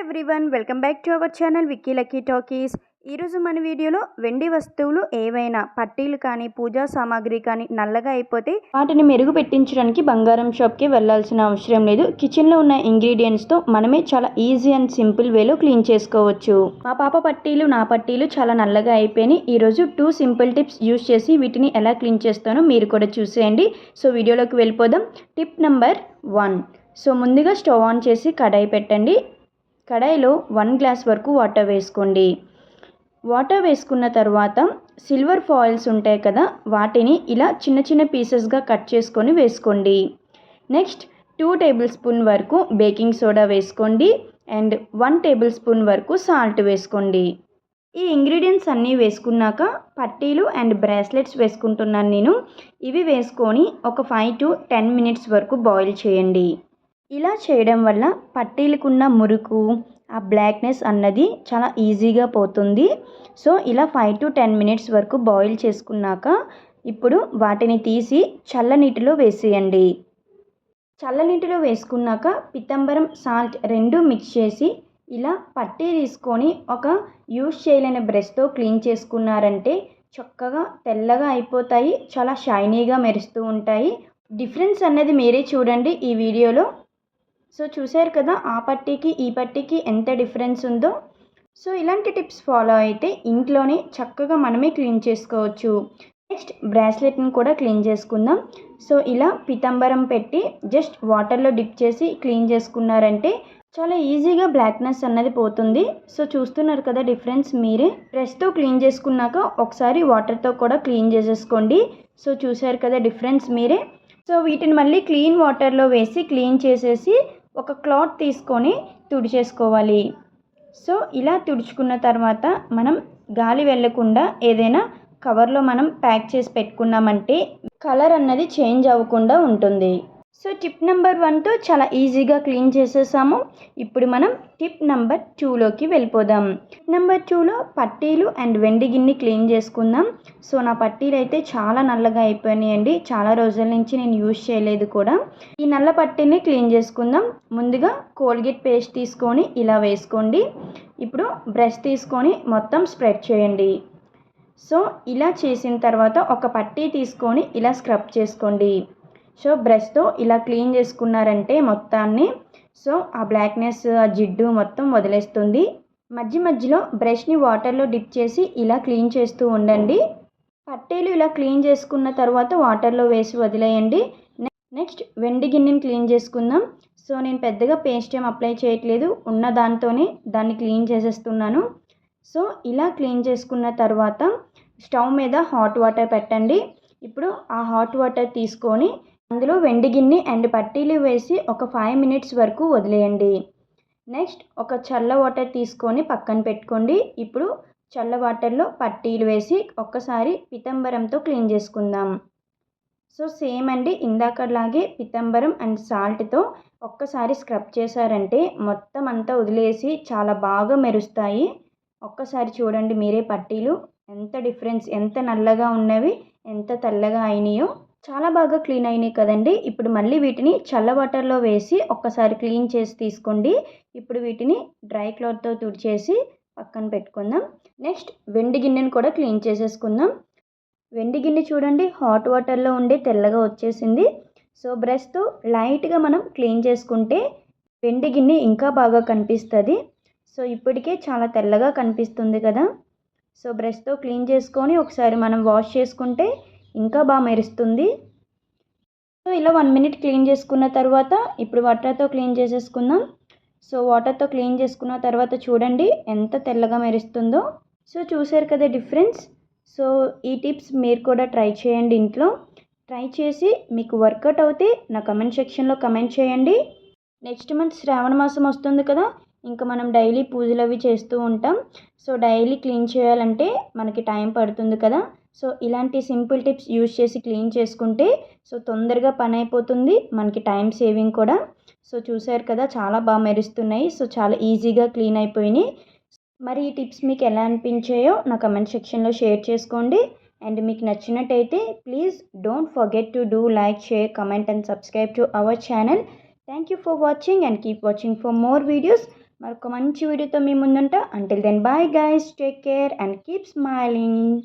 Everyone welcome back to our channel Vicky lucky talkies ఈరోజు మన వీడియోలో వెండి వస్తువులు ఏవైనా పట్టీలు కానీ పూజా సామాగ్రి కానీ నల్లగా అయిపోతే వాటిని మెరుగు పెట్టించడానికి బంగారం షాప్కి వెళ్ళాల్సిన అవసరం లేదు. కిచెన్లో ఉన్న ఇంగ్రీడియంట్స్తో మనమే చాలా ఈజీ అండ్ సింపుల్ వేలో క్లీన్ చేసుకోవచ్చు. మా పాప పట్టీలు నా పట్టీలు చాలా నల్లగా అయిపోయినాయి. ఈరోజు టూ సింపుల్ టిప్స్ యూస్ చేసి వీటిని ఎలా క్లీన్ చేస్తానో మీరు కూడా చూసేయండి. సో వీడియోలోకి వెళ్ళిపోదాం. Tip number one. సో ముందుగా స్టవ్ ఆన్ చేసి కడాయి పెట్టండి. కడాయిలో వన్ గ్లాస్ వరకు వాటర్ వేసుకోండి. వాటర్ వేసుకున్న తర్వాత సిల్వర్ ఫాయిల్స్ ఉంటాయి కదా వాటిని ఇలా చిన్న చిన్న పీసెస్గా కట్ చేసుకొని వేసుకోండి. నెక్స్ట్ టూ టేబుల్ స్పూన్ వరకు బేకింగ్ సోడా వేసుకోండి అండ్ వన్ టేబుల్ స్పూన్ వరకు సాల్ట్ వేసుకోండి. ఈ ఇంగ్రీడియంట్స్ అన్నీ వేసుకున్నాక పట్టీలు అండ్ బ్రాస్లెట్స్ వేసుకుంటున్నాను నేను. ఇవి వేసుకొని ఒక ఫైవ్ టు టెన్ మినిట్స్ వరకు బాయిల్ చేయండి. ఇలా చేయడం వల్ల పట్టీలకున్న మురుకు ఆ బ్లాక్నెస్ అన్నది చాలా ఈజీగా పోతుంది. సో ఇలా ఫైవ్ టు టెన్ మినిట్స్ వరకు బాయిల్ చేసుకున్నాక ఇప్పుడు వాటిని తీసి చల్లనీటిలో వేసేయండి. చల్లనీటిలో వేసుకున్నాక పిత్తంబరం సాల్ట్ రెండు మిక్స్ చేసి ఇలా పట్టీ తీసుకొని ఒక యూస్ చేయలేని బ్రష్తో క్లీన్ చేసుకున్నారంటే చక్కగా తెల్లగా అయిపోతాయి చాలా షైనీగా మెరుస్తూ ఉంటాయి. డిఫరెన్స్ అన్నది మీరే చూడండి ఈ వీడియోలో. సో చూశారు కదా ఆ పట్టీకి ఈ పట్టీకి ఎంత డిఫరెన్స్ ఉందో. సో ఇలాంటి టిప్స్ ఫాలో అయితే ఇంట్లోనే చక్కగా మనమే క్లీన్ చేసుకోవచ్చు. నెక్స్ట్ బ్రాస్లెట్ని కూడా క్లీన్ చేసుకుందాం. సో ఇలా పితంబరం పెట్టి జస్ట్ వాటర్లో డిప్ చేసి క్లీన్ చేసుకున్నారంటే చాలా ఈజీగా బ్లాక్నెస్ అన్నది పోతుంది. సో చూస్తున్నారు కదా డిఫరెన్స్ మీరే. బ్రష్తో క్లీన్ చేసుకున్నాక ఒకసారి వాటర్తో కూడా క్లీన్ చేసేసుకోండి. సో చూశారు కదా డిఫరెన్స్ మీరే. సో వీటిని మళ్ళీ క్లీన్ వాటర్లో వేసి క్లీన్ చేసేసి ఒక క్లాత్ తీసుకొని తుడిచేసుకోవాలి. సో ఇలా తుడుచుకున్న తర్వాత మనం గాలి వెళ్ళకుండా ఏదైనా కవర్లో మనం ప్యాక్ చేసి పెట్టుకున్నామంటే కలర్ అన్నది చేంజ్ అవ్వకుండా ఉంటుంది. సో టిప్ నెంబర్ వన్తో చాలా ఈజీగా క్లీన్ చేసేసాము. ఇప్పుడు మనం టిప్ నెంబర్ టూలోకి వెళ్ళిపోదాం. టిప్ నెంబర్ టూలో పట్టీలు అండ్ వెండి గిన్నె క్లీన్ చేసుకుందాం. సో నా పట్టీలు అయితే చాలా నల్లగా అయిపోయినాయండి. చాలా రోజుల నుంచి నేను యూజ్ చేయలేదు కూడా. ఈ నల్ల పట్టీని క్లీన్ చేసుకుందాం. ముందుగా కోల్గేట్ పేస్ట్ తీసుకొని ఇలా వేసుకోండి. ఇప్పుడు బ్రష్ తీసుకొని మొత్తం స్ప్రెడ్ చేయండి. సో ఇలా చేసిన తర్వాత ఒక పట్టీ తీసుకొని ఇలా స్క్రబ్ చేసుకోండి. సో బ్రష్తో ఇలా క్లీన్ చేసుకున్నారంటే మొత్తాన్ని. సో ఆ బ్లాక్నెస్ ఆ జిడ్డు మొత్తం వదిలేస్తుంది. మధ్య మధ్యలో బ్రష్ని వాటర్లో డిప్ చేసి ఇలా క్లీన్ చేస్తూ ఉండండి. పట్టీలు ఇలా క్లీన్ చేసుకున్న తర్వాత వాటర్లో వేసి వదిలేయండి. నెక్స్ట్ వెండి గిన్నెని క్లీన్ చేసుకుందాం. సో నేను పెద్దగా పేస్ట్ ఏం అప్లై చేయట్లేదు. ఉన్న దాంతోనే దాన్ని క్లీన్ చేసేస్తున్నాను. సో ఇలా క్లీన్ చేసుకున్న తర్వాత స్టవ్ మీద హాట్ వాటర్ పెట్టండి. ఇప్పుడు ఆ హాట్ వాటర్ తీసుకొని అందులో వెండి గిన్నె అండ్ పట్టీలు వేసి ఒక ఫైవ్ మినిట్స్ వరకు వదిలేయండి. నెక్స్ట్ ఒక చల్ల వాటర్ తీసుకొని పక్కన పెట్టుకోండి. ఇప్పుడు చల్ల వాటర్లో పట్టీలు వేసి ఒక్కసారి పితంబరంతో క్లీన్ చేసుకుందాం. సో సేమ్ అండి ఇందాకలాగే పితంబరం అండ్ సాల్ట్తో ఒక్కసారి స్క్రబ్ చేశారంటే మొత్తం అంతా వదిలేసి చాలా బాగా మెరుస్తాయి. ఒక్కసారి చూడండి మీరే పట్టీలు ఎంత డిఫరెన్స్ ఎంత నల్లగా ఉన్నవి ఎంత తెల్లగా అయినాయో. చాలా బాగా క్లీన్ అయినాయి కదండి. ఇప్పుడు మళ్ళీ వీటిని చల్ల వాటర్లో వేసి ఒక్కసారి క్లీన్ చేసి తీసుకోండి. ఇప్పుడు వీటిని డ్రై క్లాత్తో తుడిచేసి పక్కన పెట్టుకుందాం. నెక్స్ట్ వెండి గిన్నెను కూడా క్లీన్ చేసేసుకుందాం. వెండి గిన్నె చూడండి హాట్ వాటర్లో ఉండి తెల్లగా వచ్చేసింది. సో బ్రష్తో లైట్గా మనం క్లీన్ చేసుకుంటే వెండి గిన్నె ఇంకా బాగా కనిపిస్తుంది. సో ఇప్పటికే చాలా తెల్లగా కనిపిస్తుంది కదా. సో బ్రష్తో క్లీన్ చేసుకొని ఒకసారి మనం వాష్ చేసుకుంటే ఇంకా బాగా మెరుస్తుంది. సో ఇలా వన్ మినిట్ క్లీన్ చేసుకున్న తర్వాత ఇప్పుడు వాటర్తో క్లీన్ చేసేసుకుందాం. సో వాటర్తో క్లీన్ చేసుకున్న తర్వాత చూడండి ఎంత తెల్లగా మెరుస్తుందో. సో చూసారు కదా డిఫరెన్స్. సో ఈ టిప్స్ మీరు కూడా ట్రై చేయండి ఇంట్లో. ట్రై చేసి మీకు వర్కౌట్ అవుతే నా కమెంట్ సెక్షన్లో కమెంట్ చేయండి. నెక్స్ట్ మంత్ శ్రావణ మాసం వస్తుంది కదా ఇంకా మనం డైలీ పూజలు అవి చేస్తూ ఉంటాం. సో డైలీ క్లీన్ చేయాలంటే మనకి టైం పడుతుంది కదా. సో ఇలాంటి సింపుల్ టిప్స్ యూజ్ చేసి క్లీన్ చేసుకుంటే సో తొందరగా పని అయిపోతుంది మనకి టైం సేవింగ్ కూడా. సో చూసారు కదా చాలా బాగా మెరుస్తున్నాయి. సో చాలా ఈజీగా క్లీన్ అయిపోయినాయి. మరి ఈ టిప్స్ మీకు ఎలా అనిపించాయో నా కమెంట్ సెక్షన్లో షేర్ చేసుకోండి. అండ్ మీకు నచ్చినట్టయితే please don't forget to do like share comment and subscribe to our channel. Thank you for watching and keep watching for more videos. మరొక మంచి వీడియోతో మీ ముందుంటా. Until then bye guys take care and keep smiling